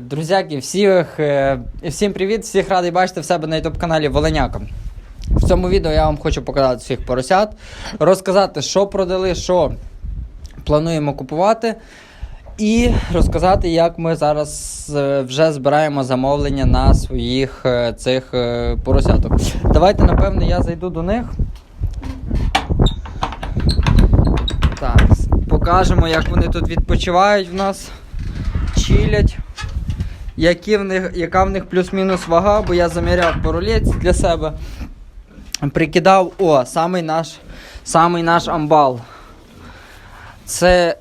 Друзяки, всіх, е, всім привіт, всіх радий бачити в себе на youtube каналі Воленяка. В цьому відео я вам хочу показати всіх поросят, розказати, що продали, що плануємо купувати, і розказати, як ми зараз е, вже збираємо замовлення на своїх е, цих поросяток. Давайте, напевно, я зайду до них. Так, покажемо, як вони тут відпочивають в нас, чилять. Які в них, яка в них плюс-мінус вага, бо я заміряв по для себе. Прикидав, о, самий наш, самий наш амбал. Це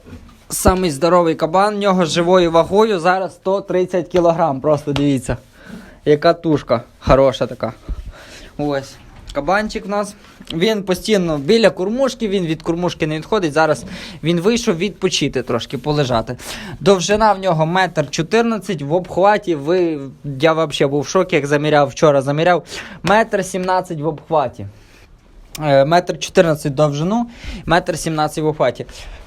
самий здоровий кабан, в нього живою вагою зараз 130 кг. Просто дивіться. Яка тушка хороша така. Ось. Кабанчик в нас. Він постійно біля кормушки, він від кормушки не відходить. Зараз він вийшов відпочити трошки, полежати. Довжина в нього метр 14 в обхваті. Ви, я взагалі був в шокі, як заміряв, вчора заміряв. Метр 17 в обхваті. Е, Метр 14 довжину, метр 17 в обхваті.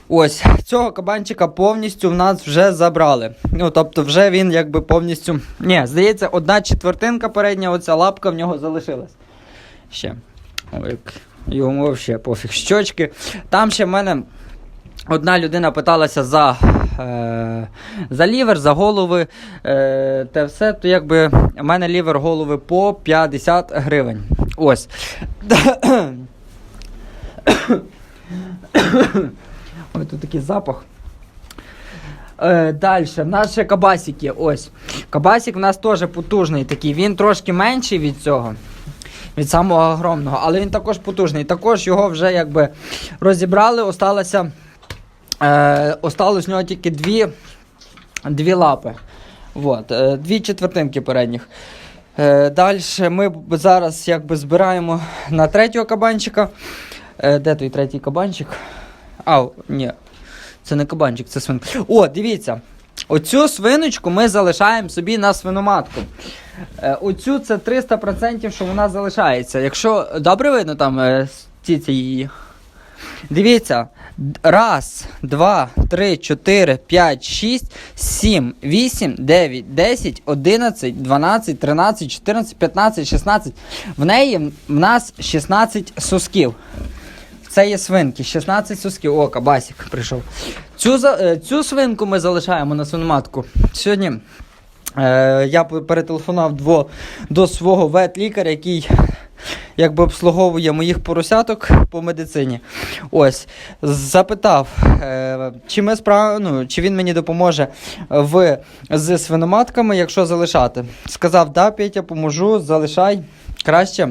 Ось цього кабанчика повністю в нас вже забрали. Ну, тобто, вже він якби повністю. Ні, здається, одна четвертинка передня, оця лапка в нього залишилась. Ще. Ой, як йому взагалі пофіг. Щочки. Там ще в мене одна людина питалася за, е, за лівер, за голови. Е, те все, то якби в мене лівер голови по 50 гривень. Ось. Ой, тут такий запах. Е, Далі, в нас ще кабасики. Ось. Кабасик в нас теж потужний такий. Він трошки менший від цього. Від самого огромного, але він також потужний. Також його вже якби розібрали. Осталося, е, осталось в нього тільки дві, дві лапи. Вот, е, дві четвертинки передніх. Е, Далі ми зараз якби збираємо на третього кабанчика. Е, де той третій кабанчик? А, ні. Це не кабанчик, це свинка. О, дивіться. Оцю свиночку ми залишаємо собі на свиноматку. Е, оцю це 300%, що вона залишається. Якщо добре видно там е, ціці її. Дивіться. Раз, два, три, чотири, п'ять, шість, сім, вісім, дев'ять, десять, одинадцять, дванадцять, тринадцять, чотирнадцять, п'ятнадцять, шістнадцять. В неї в нас 16 сосків. Це є свинки, 16 сосків. О, кабасик прийшов. Цю, е, цю свинку ми залишаємо на свиноматку. Сьогодні я п- перетелефонував до свого ветлікаря, який якби обслуговує моїх поросяток по медицині. Ось, запитав, е, чи, ми справ... ну, чи він мені допоможе в... з свиноматками, якщо залишати. Сказав, да, Петя, поможу, залишай краще.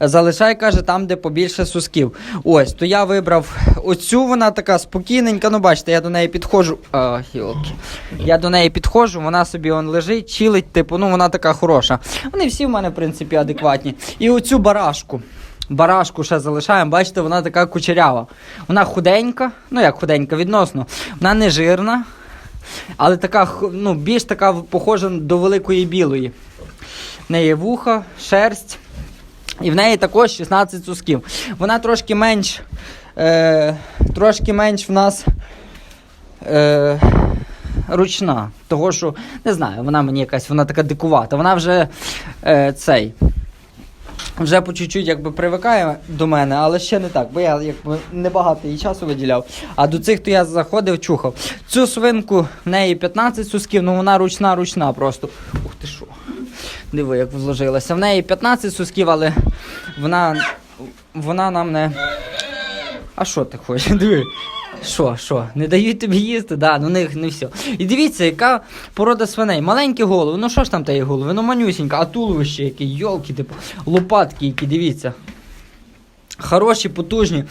Залишай, каже, там, де побільше сусків. Ось, то я вибрав оцю, вона така спокійненька. Ну, бачите, я до неї підходжу. А, йолки. Я до неї підходжу, вона собі он лежить, чилить, типу, ну вона така хороша. Вони всі в мене, в принципі, адекватні. І оцю барашку. Барашку ще залишаємо, бачите, вона така кучерява. Вона худенька, ну як худенька, відносно. Вона не жирна, але така, ну, більш така похожа до великої білої. В неї вуха, шерсть. І в неї також 16 сусків. Вона трошки менш. Е, трошки менш в нас е, ручна. Того, що, не знаю, вона мені якась, вона така дикувата. Вона вже е, цей. Вже по чуть-чуть якби привикає до мене, але ще не так, бо я якби небагато їй часу виділяв. А до цих то я заходив, чухав. Цю свинку в неї 15 сусків, ну вона ручна, ручна просто. Ух ти що. Диви, як вложилася. В неї 15 сусків, але вона, вона нам не. А що ти хочеш? Диви. Що, що? Не дають тобі їсти? Да, ну не, не все. І дивіться, яка порода свиней. Маленькі голови, ну що ж там тієї голови? Ну манюсінька, а туловище які, йолки, типу, лопатки, які, дивіться. Хороші, потужні.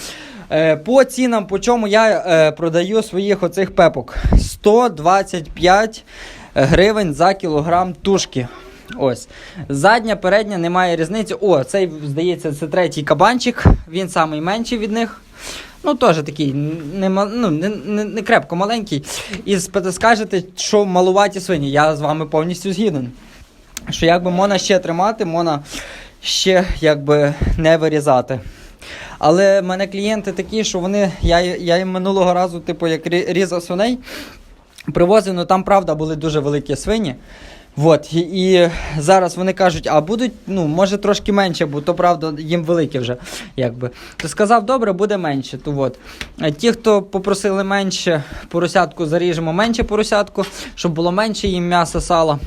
Е, по цінам, по чому я е, продаю своїх оцих пепок. 125 гривень за кілограм тушки. Ось. Задня, передня, немає різниці. О, цей, здається, це третій кабанчик. Він самий менший від них. Ну, теж такий, не, ну, не, не, не крепко маленький. І скажете, що малуваті свині. Я з вами повністю згіден. Що якби можна ще тримати, можна ще якби не вирізати. Але в мене клієнти такі, що вони. Я, я їм минулого разу, типу, як різав свиней, привозив, ну там правда були дуже великі свині. От, і, і зараз вони кажуть, а будуть, ну, може трошки менше, бо то правда їм велике вже. якби. То сказав, добре, буде менше. То от. Ті, хто попросили менше поросятку, заріжемо менше поросятку, щоб було менше їм м'яса, сала.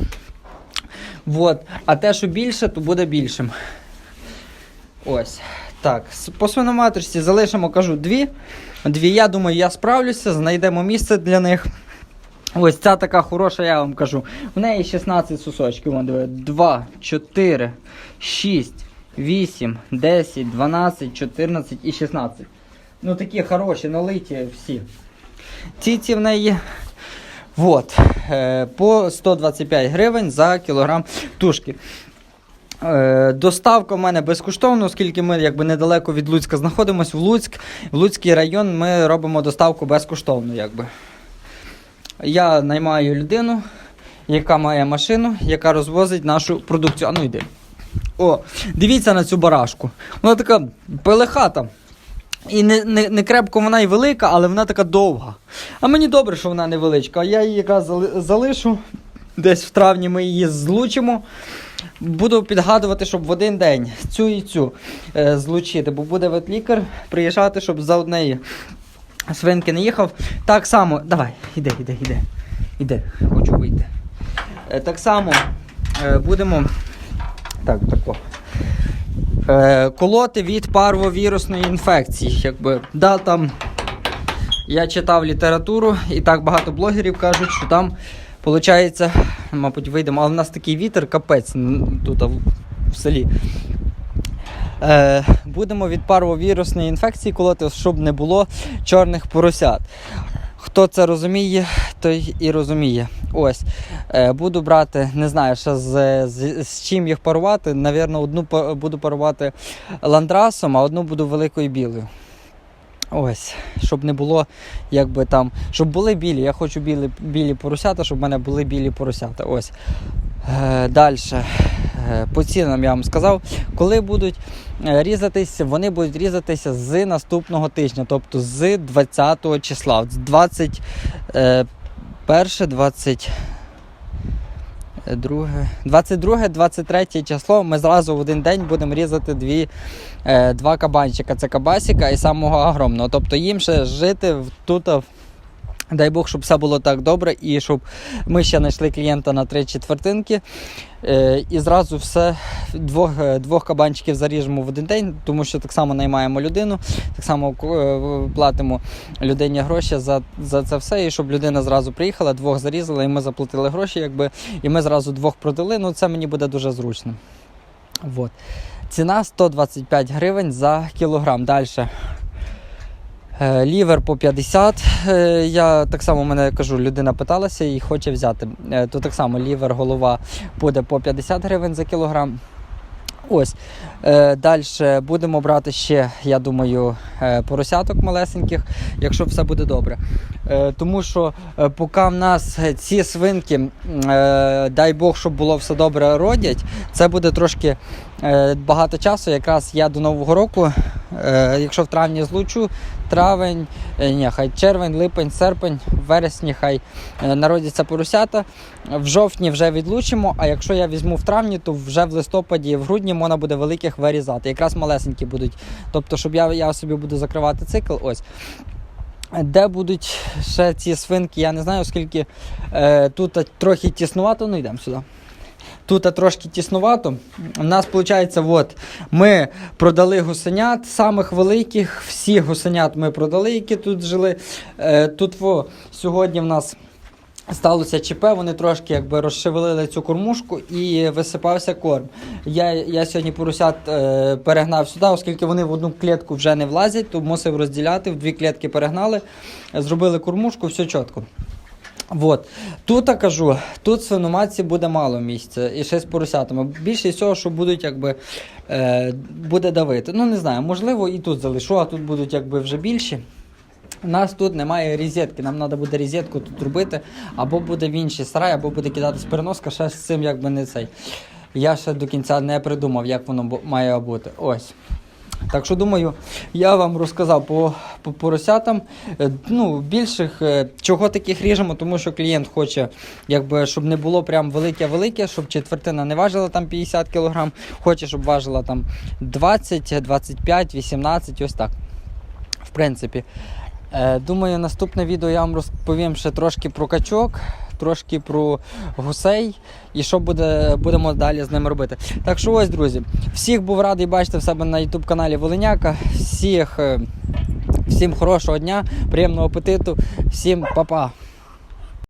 От. А те, що більше, то буде більшим. Ось. Так, по свиноматричці залишимо, кажу, дві. Дві, я думаю, я справлюся, знайдемо місце для них. Ось ця така хороша, я вам кажу. В неї 16 сусочків. Вон, диви. 2, 4, 6, 8, 10, 12, 14 і 16. Ну такі хороші, налиті всі. Ці ці в неї. Вот. Е, по 125 гривень за кілограм тушки. Е, Доставка в мене безкоштовна, оскільки ми якби недалеко від Луцька знаходимося в Луцьк. В Луцький район ми робимо доставку безкоштовно. Якби. Я наймаю людину, яка має машину, яка розвозить нашу продукцію. А ну йди. О, дивіться на цю барашку. Вона така пелехата. І не, не, не крепко вона і велика, але вона така довга. А мені добре, що вона невеличка. Я її якраз залишу. Десь в травні ми її злучимо. Буду підгадувати, щоб в один день цю і цю е, злучити, бо буде ветлікар приїжджати, щоб за однеї свинки не їхав. Так само, давай, іди, іди, іди. Іди, хочу вийти. Е, так само е, будемо. Так, тако. Е, колоти від парвовірусної інфекції. Якби, да, там я читав літературу, і так багато блогерів кажуть, що там, виходить, мабуть, вийдемо, але в нас такий вітер, капець тут в селі. Е, будемо від парвовірусної інфекції колоти, щоб не було чорних поросят. Хто це розуміє, той і розуміє. Ось. Е, буду брати, не знаю, ще з, з, з чим їх парувати. Навірно, одну буду парувати ландрасом, а одну буду великою білою. Ось, щоб не було, якби там, щоб були білі. Я хочу білі, білі поросята, щоб в мене були білі поросята. Ось. Е, Далі. По цінам я вам сказав, коли будуть е, різатися, вони будуть різатися з наступного тижня, тобто з 20 числа. З 21, 20. 22, 23 число ми зразу в один день будемо різати дві, е, два кабанчика. Це кабасіка і самого огромного. Тобто їм ще жити тут. Дай Бог, щоб все було так добре, і щоб ми ще знайшли клієнта на три четвертинки. Е, і зразу все двох, е, двох кабанчиків заріжемо в один день, тому що так само наймаємо людину, так само е, платимо людині гроші за, за це все. І щоб людина зразу приїхала, двох зарізала, і ми заплатили гроші, якби, і ми зразу двох продали. Ну це мені буде дуже зручно. Вот. Ціна 125 гривень за кілограм. Далі. Е, Лівер по 50. Е, Я так само мене кажу, людина питалася і хоче взяти. Е, То так само лівер, голова буде по 50 гривень за кілограм. Ось. Далі будемо брати ще, я думаю, поросяток малесеньких, якщо все буде добре. Тому що поки в нас ці свинки, дай Бог, щоб було все добре, родять, це буде трошки багато часу. Якраз я до Нового року, якщо в травні злучу, травень, е, ні, хай червень, липень, серпень, вересні хай е, народяться поросята. В жовтні вже відлучимо, а якщо я візьму в травні, то вже в листопаді, в грудні можна буде великих вирізати. Якраз малесенькі будуть. Тобто, щоб я, я собі буду закривати цикл, ось. Де будуть ще ці свинки, я не знаю, оскільки е, тут трохи тіснувато, ну йдемо сюди. Тут трошки тіснувато. У нас виходить, от, ми продали гусенят, самих великих, всіх гусенят ми продали, які тут жили. Е, тут во, сьогодні в нас сталося ЧП, вони трошки якби розшевелили цю кормушку і висипався корм. Я, я сьогодні поросят е, перегнав сюди, оскільки вони в одну клітку вже не влазять, то мусив розділяти, в дві клітки перегнали, зробили кормушку, все чітко. Вот. Тут я кажу, тут свиноматці буде мало місця і ще з поросятами. Більше всього, що будуть якби е, буде давити. Ну не знаю, можливо, і тут залишу, а тут будуть якби вже більші. У нас тут немає розетки, нам треба буде розетку тут робити, або буде в інший сарай, або буде кидатись переноска, ще з цим якби не цей. Я ще до кінця не придумав, як воно має бути. Ось. Так що думаю, я вам розказав по, по поросятам. Е, Ну, більших, е, чого таких ріжемо, тому що клієнт хоче, якби, щоб не було прям велике-велике, щоб четвертина не важила там 50 кг, хоче, щоб важила там 20, 25, 18, ось так. В принципі. Е, Думаю, наступне відео я вам розповім ще трошки про качок, трошки про гусей і що буде, будемо далі з ними робити. Так що ось, друзі, всіх був радий бачити в себе на YouTube каналі Волиняка. Всіх, е, всім хорошого дня, приємного апетиту, всім па-па.